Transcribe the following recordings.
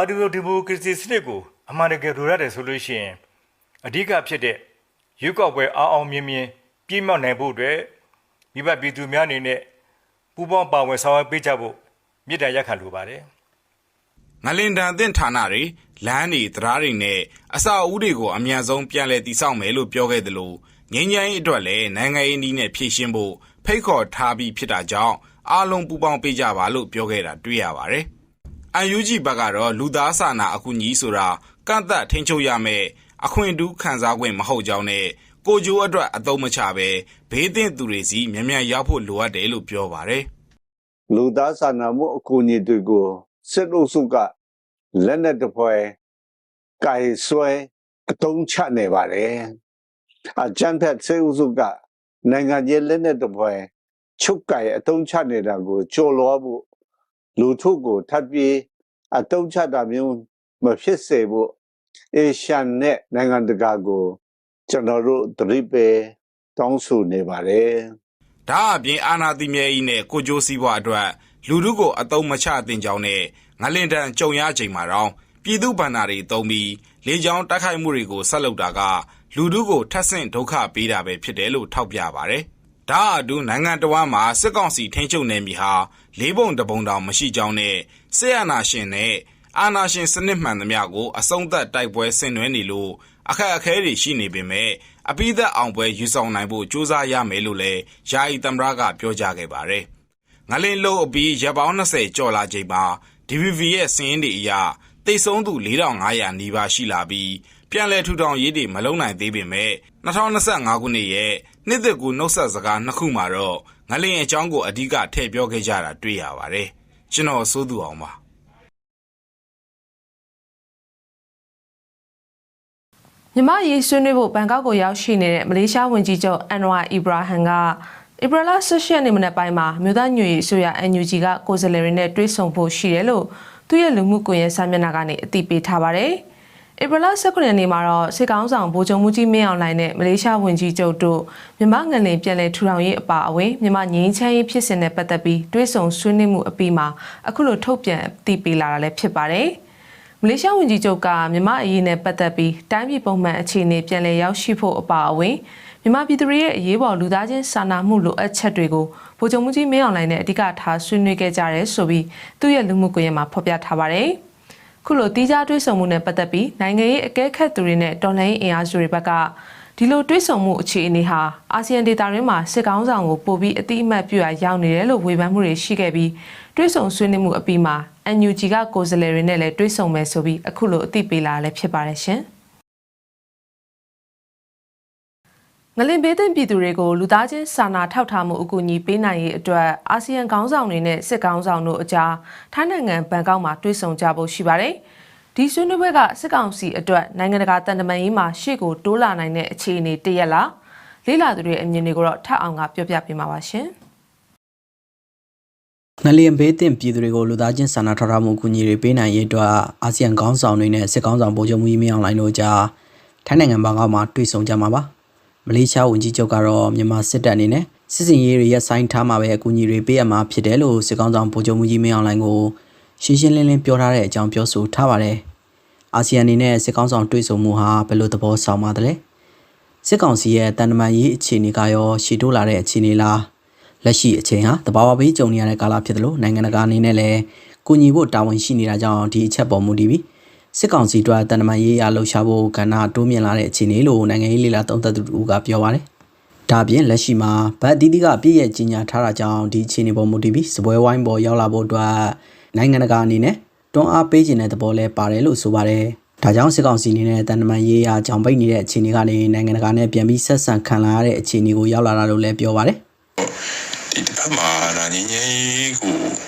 ပါတီလိုဒီမိုကရေစီစနစ်ကိုအမှန်တကယ်လိုရတယ်ဆိုလို့ရှိရင်အဓိကဖြစ်တဲ့ရွေးကောက်ပွဲအောင်အောင်မြင်မြင်ပြည့်မြောက်နိုင်ဖို့အတွက်မိဘပြည်သူများအနေနဲ့ပူးပေါင်းပါဝင်ဆောင်ရွက်ပေးကြဖို့မြစ်တာရက်ခံလိုပါတယ်ငလင်တန်အသင့်ဌာနတွေလမ်းတွေတရားတွေနဲ့အစာအုပ်တွေကိုအမြန်ဆုံးပြန်လည်တည်ဆောက်မယ်လို့ပြောခဲ့တယ်လို့ငင်းချိုင်းအတွက်လည်းနိုင်ငံရေးနည်းနဲ့ဖြည့်ရှင်းဖို့ဖိတ်ခေါ်ထားပြီးဖြစ်တာကြောင့်အားလုံးပူးပေါင်းပေးကြပါလို့ပြောခဲ့တာတွေ့ရပါတယ်။ UNG ဘက်ကတော့ လူသားစာနာအကူအညီဆိုတာ ကန့်သက်ထိန်းချုပ်ရမယ်အခွင့်အတူးခံစား권မဟုတ်ကြောင်းနဲ့ ကိုကျိုးအတွက် အသုံးမချပဲဘေးသင့်သူတွေစီမြန်မြန်ရောက်ဖို့ လိုအပ်တယ်လို့ ပြောပါတယ်။လူသားစာနာမှု အကူအညီတွေကို စစ်အုပ်စုက လက်နက်တစ်ပွဲကင်ဆွဲအတုံးချနေပါတယ် အကြံဖက်စစ်အုပ်စုက နိုင်ငံရေးလက်နက်တစ်ပွဲချုပ်ကင်အတုံးချနေတာကိုကြော်လွှားဖို့ လူထုကိုထပ်ပြီးအတုံးချတာမျိုးမဖြစ်စေဖို့အေရှန်နဲ့နိုင်ငံတကာကို ကျွန်တော်တို့သတိပေးတောင်းဆိုနေပါတယ်ဒါအပြင်အာနာတိမြဲကြီးနဲ့ကိုကျိုးစည်းပွားအတွက်လူထုကိုအတုံးမချတင်ကြောင်းနဲ့ငလင်တန်ကြုံရချိန်မှာတော့ပြည်သူဗန္နာတွေတုံးပြီးလေကြောင်းတိုက်ခိုက်မှုတွေကိုဆက်လုပ်တာကလူထုကိုထပ်ဆင့်ဒုက္ခပေးတာပဲဖြစ်တယ်လို့ထောက်ပြပါတယ်။ ဒါအတူနိုင်ငံတော်မှာစစ်ကောင်စီထိန်းချုပ်နေပြီဟာလေးပုံတပုံတောင်မရှိကြောင်းနဲ့စစ်အာဏာရှင်နဲ့အာဏာရှင်စနစ်မှန်သမျှကိုအဆုံးသတ်တိုက်ပွဲဆင်နွှဲနေလို့အခက်အခဲတွေရှိနေပေမဲ့အပိသက်အောင်ပွဲယူဆောင်နိုင်ဖို့ကြိုးစားရမယ်လို့လည်းယာယီသမ္မတကပြောကြားခဲ့ပါတယ်။ငလင်လုံးအပြီးရပ်ပေါင်း20ကျော်လာချိန်မှာ DVV ရဲ့စည်ရင်းတွေအရတိတ်ဆုံးသူ4500နီးပါးရှိလာပြီး ပြန်လည်ထူထောင်ရေးတွေမလုံးနိုင်သေးပေမဲ့2025ခုနှစ်ရဲ့နှစ်သက်ကူနှုတ်ဆက်စကားနှစ်ခုမှာတော့ငလင်အကြောင်းကိုအဓိကထည့်ပြောခဲ့ကြတာတွေ့ရပါတယ်။ကျွန်တော်စိုးသူအောင်ပါ။မြမရေးဆွေးနွေးဖို့ဘန်ကောက်ကိုရောက်ရှိနေတဲ့မလေးရှားဝန်ကြီးချုပ်အန်နဝါအီဘရာဟန်ကဧပြီလ16ရက်နေ့မနက်ပိုင်းမှာမြို့သားညွေအစိုးရ NUG ကကိုယ်စားလှယ်တွေနဲ့တွေ့ဆုံဖို့ရှိတယ်လို့သူ့ရဲ့လူမှုကွန်ရက်စာမျက်နှာကနေအသိပေးထားပါတယ်။ ဧပြီလ19ရက်နေ့မှာတော့စစ်ကောင်ဆောင်ဗိုလ်ချုပ်မှုကြီးမင်းအောင်လှိုင်နဲ့မလေးရှားဝန်ကြီးချုပ်တို့မြမငလင်ပြည်လဲထူထောင်ရေးအပါအဝင်မြမငင်းချမ်းရေးဖြစ်စဉ်နဲ့ပတ်သက်ပြီးတွေ့ဆုံဆွေးနွေးမှုအပြီးမှာအခုလိုထုတ်ပြန်အသိပေးလာတာလည်းဖြစ်ပါတယ်။မလေးရှားဝန်ကြီးချုပ်ကမြမအရေးနဲ့ပတ်သက်ပြီးတိုင်းပြည်ပုံမှန်အခြေအနေပြန်လည်ရောက်ရှိဖို့အပါအဝင်မြမပြည်သူတွေရဲ့အရေးပေါ်လူသားချင်းစာနာမှုလိုအပ်ချက်တွေကိုဗိုလ်ချုပ်မှုကြီးမင်းအောင်လှိုင်နဲ့အဓိကထားဆွေးနွေးခဲ့ကြရဲဆိုပြီးသူ့ရဲ့လူမှုကွန်ရက်မှာဖော်ပြထားပါတယ်။ ခုလိုတီးခြားတွေးဆုံမှုနဲ့ပတ်သက်ပြီးနိုင်ငံရေးအကဲခတ်သူတွေနဲ့တော်လှန်ရေးအင်အားစုတွေဘက်ကဒီလိုတွေးဆုံမှုအခြေအနေဟာအာဆီယံဒေသတွင်းမှာစစ်ကောင်းဆောင်ကိုပို့ပြီးအတိအမှတ်ပြုရရောက်နေတယ်လို့ဝေဖန်မှုတွေရှိခဲ့ပြီးတွေးဆုံဆွေးနွေးမှုအပြီးမှာ NUG ကကိုယ်စားလှယ်တွေနဲ့လည်းတွေးဆုံမယ်ဆိုပြီးအခုလိုအသိပေးလာလည်းဖြစ်ပါတယ်ရှင်။ ငလင်ဘေးသင့်ပြည်သူတွေကိုလူသားချင်းစာနာထောက်ထားမှုအကူအညီပေးနိုင်ရေးအတွက်အာဆီယံခေါင်းဆောင်တွေနဲ့စစ်ခေါင်းဆောင်တို့အကြားထိုင်းနိုင်ငံဘန်ကောက်မှာတွေ့ဆုံကြဖို့ရှိပါတယ်။ဒီဆွေးနွေးပွဲကစစ်ကောင်စီအတွက်နိုင်ငံတကာတန်တမာရေးမှာရှေ့ကိုတိုးလာနိုင်တဲ့အခြေအနေတရက်လားလေးလာသူတွေအမြင်တွေကိုတော့ထပ်အောင်ကပြောပြပေးမှာပါရှင်။ငလျင်ဘေးတင်ပြည်သူတွေကိုလူသားချင်းစာနာထောက်ထားမှုအကူအညီတွေပေးနိုင်ရေးအတွက်အာဆီယံခေါင်းဆောင်တွေနဲ့စစ်ခေါင်းဆောင်ဗိုလ်ချုပ်မှုကြီးမင်းအောင်လှိုင်တို့ကြားထိုင်းနိုင်ငံဘန်ကောက်မှာတွေ့ဆုံကြမှာပါ မလေးရှားဝန်ကြီးချုပ်ကတော့မြန်မာစစ်တပ်အနေနဲ့စစ်စင်ရေးတွေရပ်ဆိုင်းထားမှာပဲအကူအညီတွေပေးရမှာဖြစ်တယ်လို့စစ်ခေါင်းဆောင်ဗိုလ်ချုပ်မှုကြီးမင်းအောင်လှိုင်ကိုရှင်းရှင်းလင်းလင်းပြောထားတဲ့အကြောင်းပြောဆိုထားပါတယ်အာဆီယံအနေနဲ့စစ်ခေါင်းဆောင်တွေ့ဆုံမှုဟာဘယ်လိုသဘောဆောင်ပါသလဲစစ်ကောင်စီရဲ့တန်တမာရေးအခြေအနေကရောရှီတိုးလာတဲ့အခြေအနေလားလက်ရှိအချိန်ဟာတဘာဝဘေးကြုံနေရတဲ့ကာလဖြစ်တယ်လို့နိုင်ငံတကာအနေနဲ့လည်းကူညီဖို့တာဝန်ရှိနေတာကြောင့်ဒီအချက်ပေါ်မူတည်ပြီး စစ်ကောင်စီတို့တန်တမာရေးအလှုပ်ရှားဖို့ကဏ္ဍတိုးမြင့်လာတဲ့အခြေအနေလို့နိုင်ငံရေးလေလာသုံးသပ်သူတို့ကပြောပါတယ်။ဒါပြင်လက်ရှိမှာဗတ်တီးတီကအပြည့်ရဲ့ကြီးညာထားတာကြောင့်ဒီအခြေအနေပေါ်မူတည်ပြီးစပွဲဝိုင်းပေါ်ရောက်လာဖို့အတွက်နိုင်ငံတကာအနေနဲ့တွန်းအားပေးခြင်းတဲ့သဘောလဲပါတယ်လို့ဆိုပါတယ်။ဒါကြောင့်စစ်ကောင်စီအနေနဲ့တန်တမာရေးအကြောင်းပိတ်နေတဲ့အခြေအနေကနေနိုင်ငံတကာနဲ့ပြန်ပြီးဆက်ဆံခံလာရတဲ့အခြေအနေကိုရောက်လာတာလို့လည်းပြောပါတယ်။ဒီတစ်ဖက်မှာဒါငင်းငယ်ကို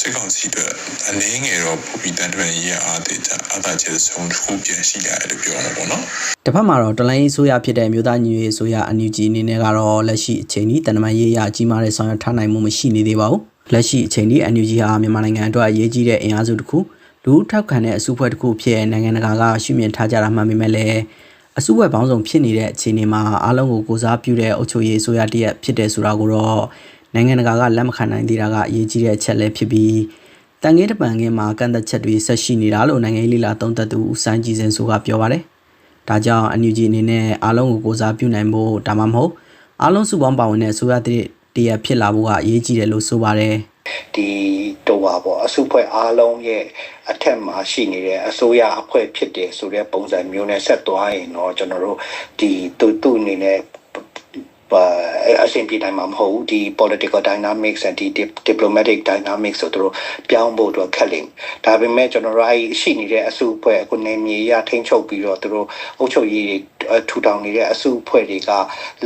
စစ်ကောင်စီအတွက်အနေငယ်တော့ပုံပြီးတန်တပန်ရေးအားသေးချာအသာချက်ဆုံးတစ်ခုပြန်ရှိလာတယ်လို့ပြောမှာပေါ့နော်တစ်ဖက်မှာတော့တလိုင်းအစိုးရဖြစ်တဲ့မြို့သားညီညွတ်ရေးအစိုးရ NUG အနေနဲ့ကတော့လက်ရှိအချိန်ဒီတန်တမာရေးအရကြီးမားတဲ့ဆောင်ရွက်ထားနိုင်မှုမရှိနေသေးပါဘူးလက်ရှိအချိန်ဒီ NUG ဟာမြန်မာနိုင်ငံအတွက်အရေးကြီးတဲ့အင်အားစုတစ်ခုလူထောက်ခံတဲ့အစုအဖွဲ့တစ်ခုဖြစ်နိုင်ငံတကာကရှုမြင်ထားကြတာမှန်ပေမဲ့လည်းအစုအဖွဲ့ပေါင်းစုံဖြစ်နေတဲ့အခြေအနေမှာအားလုံးကိုကိုစားပြုတဲ့အုပ်ချုပ်ရေးအစိုးရတရက်ဖြစ်တယ်ဆိုတာကိုတော့ နိုင်ငံတကာကလက်မခံနိုင်သေးတာကအရေးကြီးတဲ့အချက်လည်းဖြစ်ပြီးတန်ငင်းတပန်ငင်းမှာကန့်သက်ချက်တွေဆက်ရှိနေတာလို့နိုင်ငံရေးလှိလာသုံးသက်သူဦးစန်းကြည်စင်ဆိုကပြောပါတယ်။ဒါကြောင့် NUG အနေနဲ့အားလုံးကိုကိုစားပြုနိုင်ဖို့ဒါမှမဟုတ်အားလုံးစုပေါင်းပါဝင်တဲ့အစိုးရတည်းတရဖြစ်လာဖို့ကအရေးကြီးတယ်လို့ဆိုပါတယ်ဒီတော့ပါပေါ့အစုဖွဲ့အားလုံးရဲ့အထက်မှာရှိနေတဲ့အစိုးရအဖွဲ့ဖြစ်တယ်ဆိုတဲ့ပုံစံမျိုးနဲ့ဆက်သွားရင်တော့ကျွန်တော်တို့ဒီသူသူ့အနေနဲ့ပါ အဆင်ပြေနိုင်မှာမဟုတ်ဘူးဒီ political dynamics and ဒီ diplomatic dynamics ဆိုတော့ပြောင်းဖို့တော့ခက်လိမ့်မယ်ဒါပေမဲ့ကျွန်တော်တို့အဲ့ရှိနေတဲ့အစုအဖွဲ့အခုနေမြေရထိန်းချုပ်ပြီးတော့သူတို့အုပ်ချုပ်ရေးတွေထူထောင်နေတဲ့အစုအဖွဲ့တွေက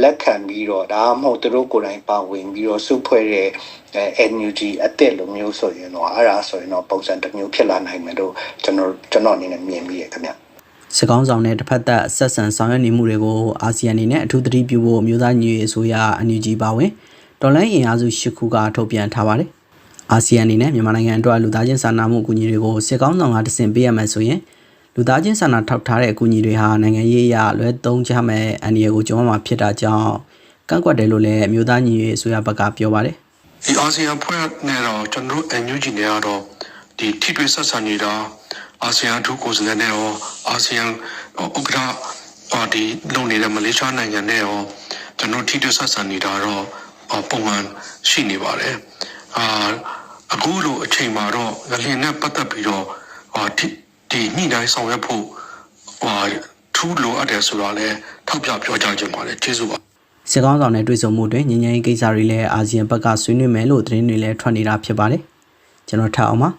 လက်ခံပြီးတော့ဒါမှမဟုတ်သူတို့ကိုယ်တိုင်ပါဝင်ပြီးတော့စုဖွဲ့တဲ့အဲ NUG အသက်လိုမျိုးဆိုရင်တော့အဲ့ဒါဆိုရင်တော့ပုံစံတစ်မျိုးဖြစ်လာနိုင်မယ်လို့ကျွန်တော်ကျွန်တော်အနေနဲ့မြင်မိရခင်ဗျ။ စစ်ကောင်းဆောင်နဲ့တစ်ဖက်သက်ဆက်ဆံဆောင်ရွက်နေမှုတွေကိုအာဆီယံအနေနဲ့အထူးသတိပြုဖို့မြို့သားညီညွတ်ရေးအစိုးရ NUG ပါဝင်ဒေါ်လာအင်အားစု၈ခုကထုတ်ပြန်ထားပါတယ်။အာဆီယံအနေနဲ့မြန်မာနိုင်ငံအတွက်လူသားချင်းစာနာမှုအကူအညီတွေကိုစစ်ကောင်းဆောင်ကတဆင့်ပေးရမယ်ဆိုရင်လူသားချင်းစာနာထောက်ထားတဲ့အကူအညီတွေဟာနိုင်ငံရေးအရလွဲသုံးချမဲ့အန္တရာယ်ကိုကြုံရမှာဖြစ်တာကြောင့်ကန့်ကွက်တယ်လို့လည်းမြို့သားညီညွတ်ရေးအစိုးရဘက်ကပြောပါတယ်။ဒီအာဆီယံဖွဲ့နဲ့တော့ကျွန်တော်တို့ NUG နဲ့ကတော့ဒီထိတွေ့ဆက်ဆံနေတာ အာဆီယံအထူးကိုယ်စားလှယ်နဲ့ရောအာဆီယံဥက္ကဋ္ဌပါတီလုံနေတဲ့မလေးရှားနိုင်ငံနဲ့ရောကျွန်တော်ထိတွေ့ဆက်ဆံနေတာတော့အာပုံမှန်ရှိနေပါတယ်အာအခုလိုအချိန်မှာတော့ငလျင်နဲ့ပတ်သက်ပြီးတော့အာဒီဒီညှိနှိုင်းဆောင်ရွက်ဖို့ဟာထူးလိုအပ်တယ်ဆိုတော့လည်းထောက်ပြပြောကြားခြင်းပါတယ်ကျေးဇူးပါစစ်ကောင်းဆောင်နဲ့တွေ့ဆုံမှုတွင်ငញ្ញရင်ကိစ္စတွေလည်းအာဆီယံဘက်ကဆွေးနွေးမယ်လို့သတင်းတွေလည်းထွက်နေတာဖြစ်ပါတယ်ကျွန်တော်ထပ်အောင်ပါ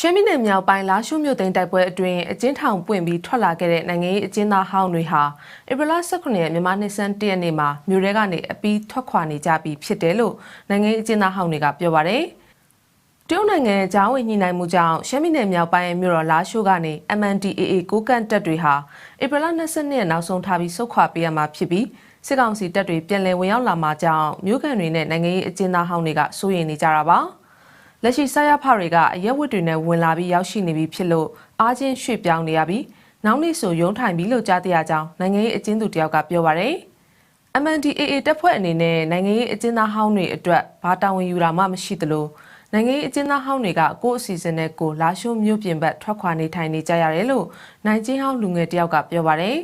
ရှမ်းပြည်နယ်မြောက်ပိုင်းလာရှုမြို့သိမ်းတိုက်ပွဲအတွင်းအကျဉ်းထောင်ပွင့်ပြီးထွက်လာခဲ့တဲ့နိုင်ငံရေးအကျဉ်းသားဟောင်းတွေဟာဧပြီလ18ရက်မြန်မာနှစ်ဆန်း1ရက်နေ့မှာမြို့ထဲကနေအပီးထွက်ခွာနေကြပြီးဖြစ်တယ်လို့နိုင်ငံရေးအကျဉ်းသားဟောင်းတွေကပြောပါတယ်။တရုတ်နိုင်ငံရဲ့ဂျားဝင်ညှိနှိုင်းမှုကြောင့်ရှမ်းပြည်နယ်မြောက်ပိုင်းမြို့တော်လာရှိုးကနေ MNDAA ကိုကန့်တပ်တွေဟာဧပြီလ22ရက်နောက်ဆုံးထားပြီးဆုတ်ခွာပေးရမှာဖြစ်ပြီးစစ်ကောင်စီတပ်တွေပြန်လည်ဝင်ရောက်လာမှကြောင့်မြို့ကန်တွေနဲ့နိုင်ငံရေးအကျဉ်းသားဟောင်းတွေကစိုးရိမ်နေကြတာပါ။ လက်ရှိဆရာဖတွေကအရက်ဝတ်တွေနဲ့ဝင်လာပြီးရောက်ရှိနေပြီဖြစ်လို့အားချင်းရွှေ့ပြောင်းနေရပြီးနောက်နေ့ဆိုရုံးထိုင်ပြီလို့ကြားသိရကြောင်းနိုင်ငံရေးအကျဉ်းသူတယောက်ကပြောပါရယ် MNDAA တပ်ဖွဲ့အနေနဲ့နိုင်ငံရေးအကျဉ်းသားဟောင်းတွေအတွက်ဘာတာဝန်ယူတာမှမရှိသလိုနိုင်ငံရေးအကျဉ်းသားဟောင်းတွေကကိုယ့်အစီအစဉ်နဲ့ကိုယ်လာရှုံးမြို့ပြင်ဘက်ထွက်ခွာနေထိုင်နေကြရတယ်လို့နိုင်ချင်းဟောင်းလူငယ်တယောက်ကပြောပါရယ်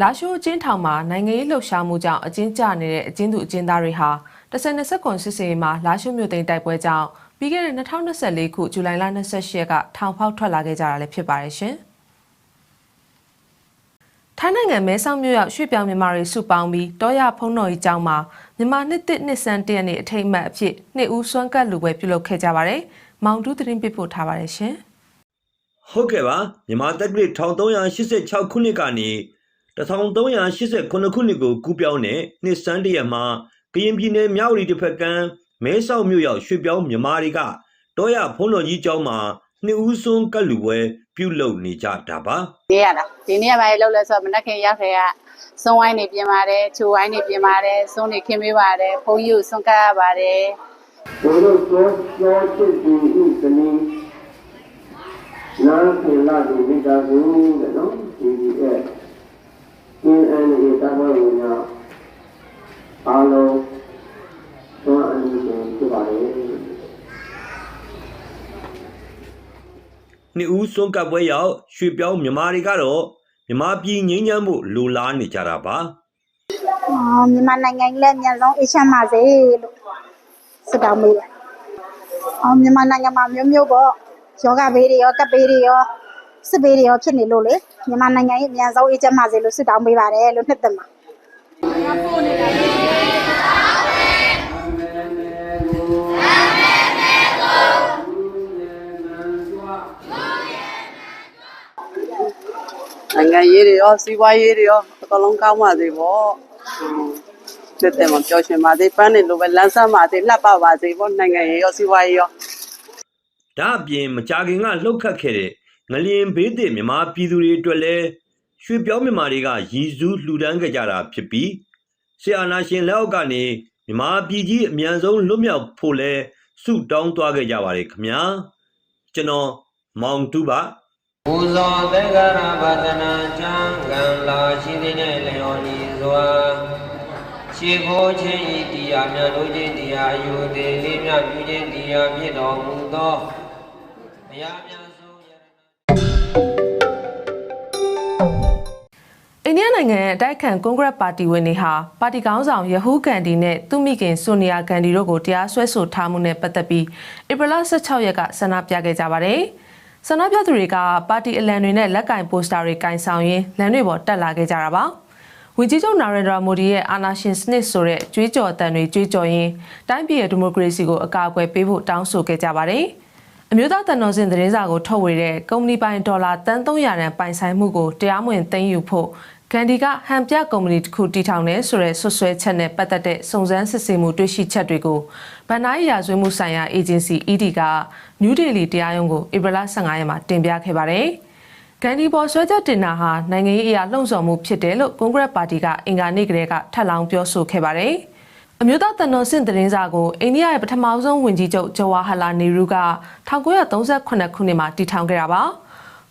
လာရှိုးအကျဉ်းထောင်မှာနိုင်ငံရေးလှုပ်ရှားမှုကြောင့်အကျဉ်းကျနေတဲ့အကျဉ်းသူအကျဉ်းသားတွေဟာတစ်စက်နှစ်ဆက်ကွန်စစ်စေးမှာလာရှိုးမြို့သိမ်းတိုက်ပွဲကြောင့် ပြီးခဲ့တဲ့2024ခုဇူလိုင်လ28ရက်ကထောင်ဖောက်ထွက်လာခဲ့ကြတာလည်းဖြစ်ပါတယ်ရှင်။ထိုင်းနိုင်ငံမဲဆောက်မြို့ရောက်ရွှေ့ပြောင်းမြန်မာတွေစုပေါင်းပြီးတောရဖုံးတော်ကြီးကျောင်းမှာမြန်မာနှစ်တစ်နှစ်ဆန်းတရက်နေ့အထိမ်းအမှတ်အဖြစ်နှစ်ဦးစွမ်းကပ်လူပွဲပြုလုပ်ခဲ့ကြပါတယ်။မောင်တူးသတင်းပေးပို့ထားပါတယ်ရှင်။ဟုတ်ကဲ့ပါမြန်မာတက္ကသိုလ်1386ခုနှစ်ကနေ1389ခုနှစ်ကိုကူးပြောင်းတဲ့နှစ်စန်းတရက်မှာကရင်ပြည်နယ်မြဝတီတစ်ဖက်က မ်းမဲဆောက်မြို့ရောက်ရွှေပြောင်းမြန်မာတွေကတောရဖုံးတော်ကြီးကျောင်းမှာနှစ်ဦးစွန်းကတ်လူပွဲပြုလုပ်နေကြတာပါနေရတာဒီနေ့ကဘာလို့လဲဆိုတော့မနက်ခင်းရောက်ခဲ့ကစွန်ဝိုင်းနေပြင်ပါတယ်ချိုဝိုင်းနေပြင်ပါတယ်စွန်းနေခင်းပေးပါတယ်ဘုန်းကြီးကိုစွန့်ကပ်ရပါတယ်ဘုရားကျော်ကျော်ချစ်သူဥစ္စနီနာခေလာဒီဝိတာကူတဲ့နော်ဒီဒီအဲအင်းအန်ဒီတာဘောဝင်ညာအားလုံး သောအနည်းဆုံးဖြစ်ပါလေနှစ်ဦးစွန်းကတ်ပွဲရောက်ရွှေပြောင်းမြန်မာတွေကတော့မြန်မာပြည်ငိမ့်ချမ်းမှုလိုလားနေကြတာပါအော်မြန်မာနိုင်ငံကြီးလည်းအမြန်ဆုံးအေးချမ်းပါစေလို့ဆုတောင်းပေးတယ်။အော်မြန်မာနိုင်ငံမှာမျိုးမျိုးပေါ့ယောဂဘေးတွေရောကပ်ဘေးတွေရောစစ်ဘေးတွေရောဖြစ်နေလို့လေမြန်မာနိုင်ငံကြီးအမြန်ဆုံးအေးချမ်းပါစေလို့ဆုတောင်းပေးပါတယ်လို့နှစ်သက်မှာ နိုင်ငံရေးတွေရောစီးပွားရေးတွေရောအကုန်လုံးကောင်းပါစေပေါ့တက်တက်မှာပျော်ရွှင်ပါစေပန်းနေလိုပဲလမ်းဆန်းပါစေလှပပါစေပေါ့နိုင်ငံရေးရောစီးပွားရေးရောဒါအပြင်မကြာခင်ကလှုပ်ခတ်ခဲ့တဲ့ငလျင်ဘေးသစ်မြန်မာပြည်သူတွေအတွက်လည်းရွှေပြောင်းမြန်မာတွေကရည်စူးလှူဒန်းကြကြတာဖြစ်ပြီးဆီအာနာရှင်လက်အောက်ကနေမြန်မာပြည်ကြီးအမြန်ဆုံးလွတ်မြောက်ဖို့လဲဆုတောင်းသွားခဲ့ကြပါတယ်ခင်ဗျာကျွန်တော်မောင်တူပါ ပူဇော်သေကရပတနာချံကံလာရှိသည်နှင့်လျော်ဤစွာခြေခိုးခြင်းဤတရားမြတ်တို့ခြင်းတရားယူသည်လေးမြတ်ပြုခြင်းတရားဖြစ်တော်မူသောဘုရားမြတ်ဆုံးယရဏအိန္ဒိယနိုင်ငံရဲ့အတိုက်အခံကွန်ဂရက်ပါတီဝင်တွေဟာပါတီကောင်းဆောင်ယဟူးကန်ဒီနဲ့သူမိခင်ဆိုနီယာကန်ဒီတို့ကိုတရားစွဲဆိုထားမှုနဲ့ပတ်သက်ပြီးဧပြီလ16ရက်ကဆန္ဒပြခဲ့ကြပါတယ်။ ဆန္ဒပြသူတွေကပါတီအလံတွေနဲ့လက်ကင်ပိုစတာတွေကင်ဆောင်ရင်းလမ်းတွေပေါ်တက်လာခဲ့ကြတာပါ။ဝန်ကြီးချုပ်နာရင်ဒရာမိုဒီရဲ့အာဏာရှင်စနစ်ဆိုတဲ့ကြွေးကြော်တန်တွေကြွေးကြော်ရင်းတိုင်းပြည်ရဲ့ဒီမိုကရေစီကိုအကာအကွယ်ပေးဖို့တောင်းဆိုခဲ့ကြပါတယ်။အမျိုးသားတန်တော်စင်သတင်းစာကိုထုတ်ဝေတဲ့ကုမ္ပဏီပိုင်ဒေါ်လာတန်300တန်ပိုင်ဆိုင်မှုကိုတရားမဝင်သိမ်းယူဖို့ ကန်ဒီကဟန်ပြကုမ္ပဏီတစ်ခုတည်ထောင်နေဆိုတဲ့ဆွဆွဲချက်နဲ့ပတ်သက်တဲ့စုံစမ်းစစ်ဆေးမှုတွေ့ရှိချက်တွေကိုဗန်နိုင်ရာဇဝတ်မှုဆိုင်ရာအေဂျင်စီ ED ကနယူးဒေလီတရားရုံးကိုဧပြီလ15ရက်မှာတင်ပြခဲ့ပါတယ်။ကန်ဒီပေါ်ဆွဲချက်တင်တာဟာနိုင်ငံရေးအရာလှုံ့ဆော်မှုဖြစ်တယ်လို့ကွန်ဂရက်ပါတီကအင်ကာနေ့ကလေးကထပ်လောင်းပြောဆိုခဲ့ပါတယ်။အမျိုးသားတန်တော်စင်သတင်းစာကိုအိန္ဒိယရဲ့ပထမဆုံးဝန်ကြီးချုပ်ဂျဝါဟာလာနေရူက1938ခုနှစ်မှာတည်ထောင်ခဲ့တာပါ။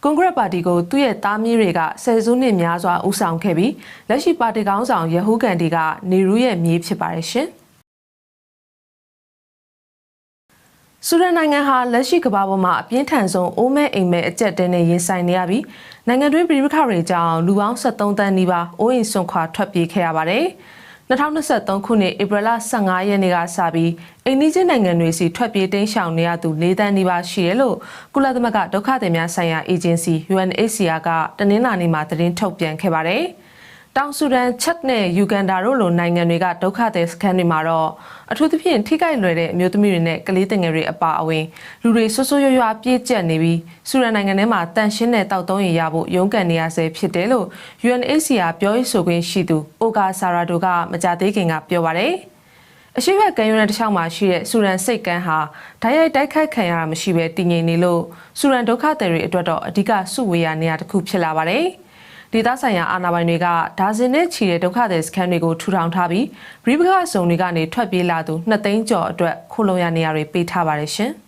ကွန်ဂရက်ပါတီကိုသူ့ရဲ့သားမြေးတွေကဆယ်စုနှစ်များစွာဦးဆောင်ခဲ့ပြီးလက်ရှိပါတီကောင်းဆောင်ယဟူးကန်ဒီကနေရူရဲ့မြေးဖြစ်ပါတယ်ရှင်။ဆူဒန်နိုင်ငံဟာလက်ရှိကမ္ဘာပေါ်မှာအပြင်းထန်ဆုံးအိုးမဲအိမ်မဲအကျက်တဲနဲ့ရင်ဆိုင်နေရပြီးနိုင်ငံတွင်းပြည်ပခါတွေကြောင့်လူပေါင်း73တန်းနီးပါးအိုးအိမ်ဆွန့်ခွာထွက်ပြေးခဲ့ရပါတယ်။ 2023ခုနှစ်ဧပြီလ15ရက်နေ့ကစပြီးအိန္ဒိချင်းနိုင်ငံတွေစီထွက်ပြေးတိမ်းရှောင်နေရသူ၄တန်းနီးပါးရှိတယ်လို့ကုလသမဂ္ဂဒုက္ခသည်များဆိုင်ရာအေဂျင်စီ UNHCR ကတနင်္လာနေ့မှာသတင်းထုတ်ပြန်ခဲ့ပါတယ်။ တောင်ဆူဒန်ချက်နဲ့ယူဂန်ဒါတို့လိုနိုင်ငံတွေကဒုက္ခသည်စခန်းတွေမှာတော့အထူးသဖြင့်ထိခိုက်လွယ်တဲ့အမျိုးသမီးတွေနဲ့ကလေးငယ်တွေအပါအဝင်လူတွေဆွဆွရွရွပြေးကျက်နေပြီးဆူဒန်နိုင်ငံထဲမှာတန်ရှင်းတဲ့တောက်သုံးရရဖို့ရုန်းကန်နေရဆဲဖြစ်တယ်လို့ UNHCR ပြောရေးဆိုခွင့်ရှိသူအိုဂါဆာရာဒိုကမကြသေးခင်ကပြောပါတယ်အရှိဘက်ကမ်းရိုးတန်းတစ်လျှောက်မှာရှိတဲ့ဆူရန်စိတ်ကမ်းဟာဓာတ်ရိုက်တိုက်ခိုက်ခံရတာမရှိဘဲတည်ငြိမ်နေလို့ဆူရန်ဒုက္ခသည်တွေအတွက်တော့အဓိကစုဝေးရနေရာတစ်ခုဖြစ်လာပါတယ်။ ဒေသဆိုင်ရာအာဏာပိုင်တွေကဒါဇင်နဲ့ချီတဲ့ဒုက္ခသည်စခန်းတွေကိုထူထောင်ထားပြီးဘရိပခအစုံတွေကနေထွက်ပြေးလာသူ2သိန်းကျော်အတွက်ခိုလုံရနေရာတွေပေးထားပါတယ်ရှင်။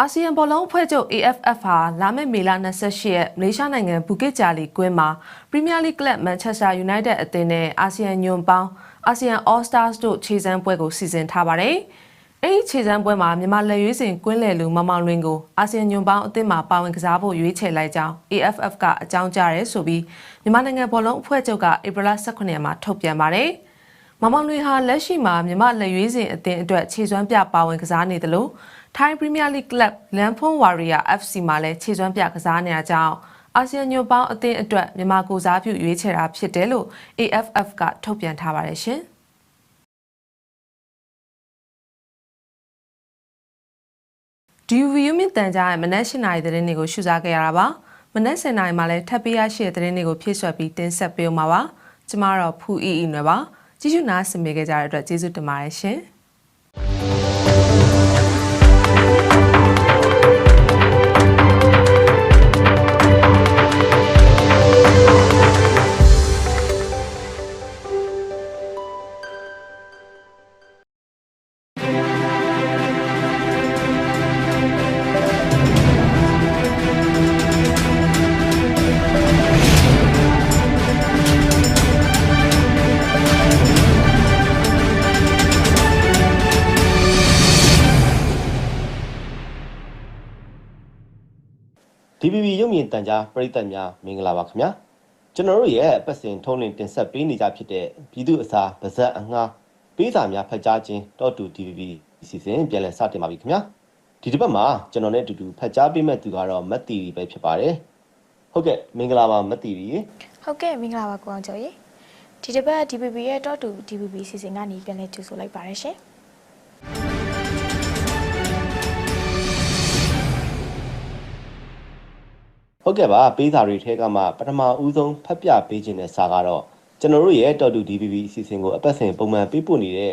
အာဆီယံဘောလုံးအဖွဲ့ချုပ် AFF ဟာလာမယ့်မေလ28ရက်မလေးရှားနိုင်ငံဘူကစ်ဂျာလီကွင်းမှာပရီးမီးယားလိကလပ်မန်ချက်စတာယူနိုက်တက်အသင်းနဲ့အာဆီယံညွန်ပေါင်းအာဆီယံ All Stars တို့ခြေစမ်းပွဲကိုစီစဉ်ထားပါတယ်။ အဲဒီခြေစမ်းပွဲမှာမြန်မာလက်ရွေးစင်ကွင်းလယ်လူမမောင်လွင်ကိုအာဆီယံညွန်ပေါင်းအသင်းမှာပါဝင်ကစားဖို့ရွေးချယ်လိုက်ကြောင်း AFF ကအကြောင်းကြားရဲဆိုပြီးမြန်မာနိုင်ငံဘောလုံးအဖွဲ့ချုပ်ကဧပြီလ18ရက်မှာထုတ်ပြန်ပါတယ်။မမောင်လွင်ဟာလက်ရှိမှာမြန်မာလက်ရွေးစင်အသင်းအတွက်ခြေစွမ်းပြပါဝင်ကစားနေတယ်လို့ထိုင်းပရီးမီးယားလိကလပ်လန်ဖွန်ဝါရီယာ FC မှာလည်းခြေစွမ်းပြကစားနေတာကြောင့်အာဆီယံညွန်ပေါင်းအသင်းအတွက်မြန်မာကိုစားပြုရွေးချယ်တာဖြစ်တယ်လို့ AFF ကထုတ်ပြန်ထားပါတယ်ရှင်။ ဒီဗီယူမီတန်ကြားရဲ့မနက်၈နာရီသတင်းတွေကိုရှုစားခဲ့ရတာပါမနက်7နာရီမှာလည်းထပ်ပေးရရှိတဲ့သတင်းတွေကိုဖြည့်ဆွက်ပြီးတင်ဆက်ပေးအောင်ပါပါကျမတော့ဖူအီအီနွယ်ပါကြည့်ရှုနားဆင်ပေးကြတဲ့အတွက်ကျေးဇူးတင်ပါတယ်ရှင်။ ရုပ်မြင်တန်ကြားပရိသတ်များမင်္ဂလာပါခင်ဗျာကျွန်တော်တို့ရဲ့ပတ်စင်ထုံးလင်းတင်ဆက်ပေးနေကြဖြစ်တဲ့ပြည်သူအစားဗဇက်အငှားပေးစာများဖတ်ကြားခြင်းတော့တူ DVB အစီအစဉ်ပြန်လည်စတင်ပါပြီခင်ဗျာဒီတစ်ပတ်မှာကျွန်တော်နဲ့အတူတူဖတ်ကြားပေးမဲ့သူကတော့မတ်တီပဲဖြစ်ပါတယ်ဟုတ်ကဲ့မင်္ဂလာပါမတ်တီရီဟုတ်ကဲ့မင်္ဂလာပါကိုအောင်ကျော်ရေဒီတစ်ပတ် DPP ရဲ့ Talk to DPP စီစဉ်ကနေပြန်လည်ကြိုဆိုလိုက်ပါရရှင် ဟုတ်ကဲ့ပါပေးစာတွေထဲကမှပထမဦးဆုံးဖတ်ပြပေးခြင်းတဲ့စာကတော့ကျွန်တော်တို့ရဲ့တော်တူ DVB အစီအစဉ်ကိုအပတ်စဉ်ပုံမှန်ပေးပို့နေတဲ့